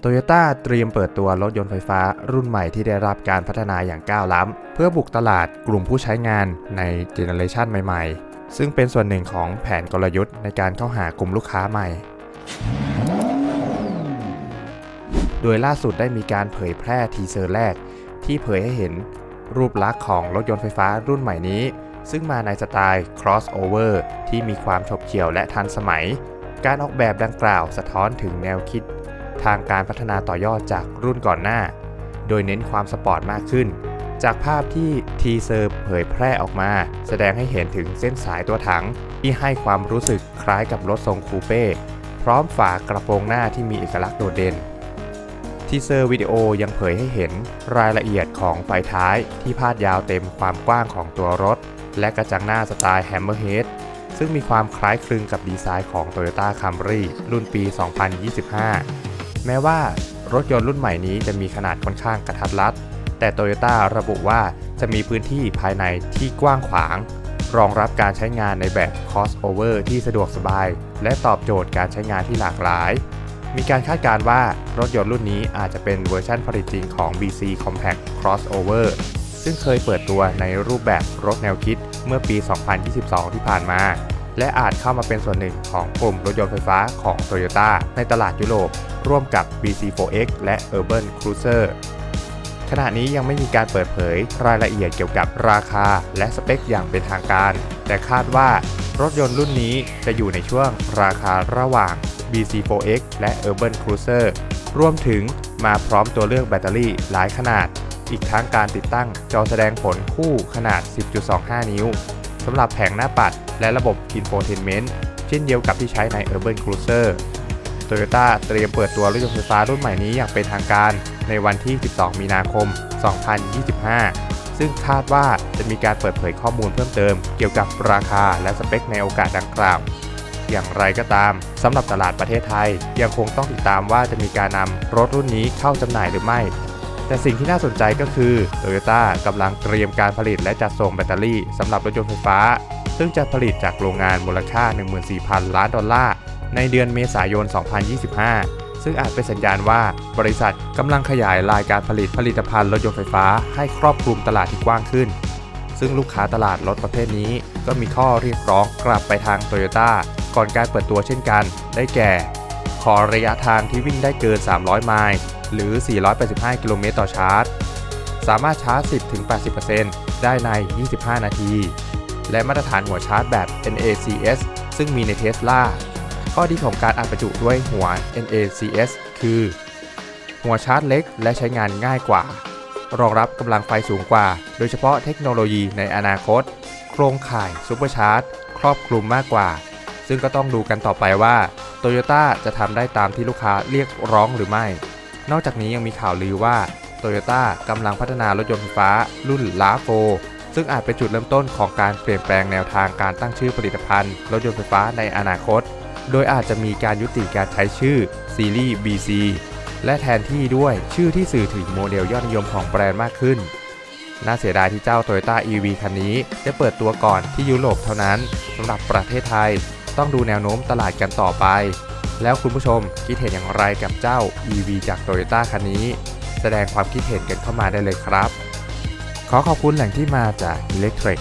โตโยต้าเตรียมเปิดตัวรถยนต์ไฟฟ้ารุ่นใหม่ที่ได้รับการพัฒนาอย่างก้าวล้ำ เพื่อบุกตลาดกลุ่มผู้ใช้งานในเจเนอเรชันใหม่ๆ ซึ่งเป็นส่วนหนึ่งของแผนกลยุทธ์ในการเข้าหากลุ่มลูกค้าใหม่ โดยล่าสุดได้มีการเผยแพร่ทีเซอร์แรก ที่เผยให้เห็นรูปลักษณ์ของรถยนต์ไฟฟ้ารุ่นใหม่นี้ ซึ่งมาในสไตล์ crossover ที่มีความฉบเฉี่ยวและทันสมัย การออกแบบดังกล่าวสะท้อนถึงแนวคิด ทางการพัฒนาต่อยอดจากรุ่นก่อนหน้า โดยเน้นความสปอร์ตมากขึ้น จากภาพที่ทีเซอร์เผยแพร่ออกมา แสดงให้เห็นถึงเส้นสายตัวถัง ที่ให้ความรู้สึกคล้ายกับรถทรงคูเป้ พร้อมฝากระโปรงหน้าที่มีเอกลักษณ์โดดเด่นทีเซอร์วิดีโอยังเผยให้เห็นรายละเอียดของไฟท้ายที่พาดยาวเต็มความกว้างของตัวรถ และกระจังหน้าสไตล์ Hammerhead ซึ่งมีความคล้ายคลึงกับดีไซน์ของ Toyota Camry รุ่นปี 2025 แม้ว่ารถยนต์รุ่นใหม่นี้จะมีขนาดค่อนข้างกระทัดรัด แต่ Toyota ระบุว่าจะมีพื้นที่ภายในที่กว้างขวาง รองรับการใช้งานในแบบ crossover ที่สะดวกสบาย และตอบโจทย์การใช้งานที่หลากหลาย มีการคาดการณ์ว่ารถยนต์รุ่นนี้อาจจะเป็นเวอร์ชันผลิตจริงของ BC Compact Crossover ซึ่งเคยเปิดตัวในรูปแบบรถแนวคิดเมื่อปี 2022 ที่ผ่านมา และอาจเข้ามาเป็นส่วนหนึ่งของกลุ่มรถยนต์ไฟฟ้าของ Toyota ในตลาดยุโรป ร่วมกับ BC4X และ Urban Cruiser ขณะนี้ยังไม่มีการเปิดเผยรายละเอียดเกี่ยวกับราคาและสเปคอย่างเป็นทางการ แต่คาดว่ารถยนต์รุ่นนี้จะอยู่ในช่วงราคาระหว่าง BC4X และ Urban Cruiser รวมถึงมาพร้อมตัวเลือกแบตเตอรี่หลายขนาด อีกทั้งการติดตั้งจอแสดงผลคู่ขนาด 10.25 นิ้วสำหรับแผงหน้าปัด และระบบ Infotainment เช่นเดียวกับที่ใช้ใน Urban Cruiser Toyota เตรียมเปิดตัวรถยนต์ไฟฟ้ารุ่นใหม่นี้อย่างเป็นทางการในวันที่ 12 มีนาคม 2025 ซึ่งคาดว่าจะมีการเปิดเผยข้อมูลเพิ่มเติม เกี่ยวกับราคาและสเปคในโอกาสดังกล่าว อย่างไรก็ตามสำหรับตลาดประเทศไทย ยังคงต้องติดตามว่าจะมีการนำรถรุ่นนี้เข้าจำหน่ายหรือไม่แต่สิ่งที่น่าสนใจก็คือ Toyota กำลังเตรียมการผลิตและจัดส่งแบตเตอรี่สำหรับรถยนต์ไฟฟ้า ซึ่งจะผลิตจากโรงงานมูลค่า 14,000 ล้านดอลลาร์ ในเดือนเมษายน 2025 ซึ่งอาจเป็นสัญญาณว่าบริษัทกำลังขยายรายการผลิตผลิตภัณฑ์รถยนต์ไฟฟ้าให้ครอบคลุมตลาดที่กว้างขึ้น ซึ่งลูกค้าตลาดรถประเภทนี้ ก็มีข้อเรียกร้องกลับไปทาง Toyota ก่อนการเปิดตัวเช่นกัน ได้แก่ ขอระยะทางที่วิ่งได้เกิน 300 ไมล์ หรือ 485 กิโลเมตรต่อชาร์จ สามารถชาร์จ 10-80%ได้ใน 25 นาที และมาตรฐานหัวชาร์จแบบ NACS ซึ่งมีใน Tesla ข้อดีของการอัดประจุด้วยหัว NACS คือ หัวชาร์จเล็กและใช้งานง่ายกว่า รองรับกำลังไฟสูงกว่า โดยเฉพาะเทคโนโลยีในอนาคต โครงข่ายซูเปอร์ชาร์จครอบคลุมมากกว่า ซึ่งก็ต้องดูกันต่อไปว่า Toyota จะทำได้ตามที่ลูกค้าเรียกร้องหรือไม่ นอกจากนี้ยังมีข่าวลือว่า Toyota กำลังพัฒนารถยนต์ไฟฟ้ารุ่นลาโฟ ซึ่งอาจเป็นจุดเริ่มต้นของการเปลี่ยนแปลงแนวทางการตั้งชื่อผลิตภัณฑ์รถยนต์ไฟฟ้าในอนาคต โดยอาจจะมีการยุติการใช้ชื่อซีรีส์ BC และแทนที่ด้วยชื่อที่สื่อถึงโมเดลยอดนิยมของแบรนด์มากขึ้น น่าเสียดายที่เจ้า Toyota EV คันนี้จะเปิดตัวก่อนที่ยุโรปเท่านั้นสำหรับประเทศไทย ต้องดูแนวโน้มตลาดกันต่อไป แล้วคุณผู้ชมคิดเห็นอย่างไรกับเจ้า EV จาก Toyota คันนี้ แสดงความคิดเห็นกันเข้ามาได้เลยครับ ขอขอบคุณแหล่งที่มาจาก Electric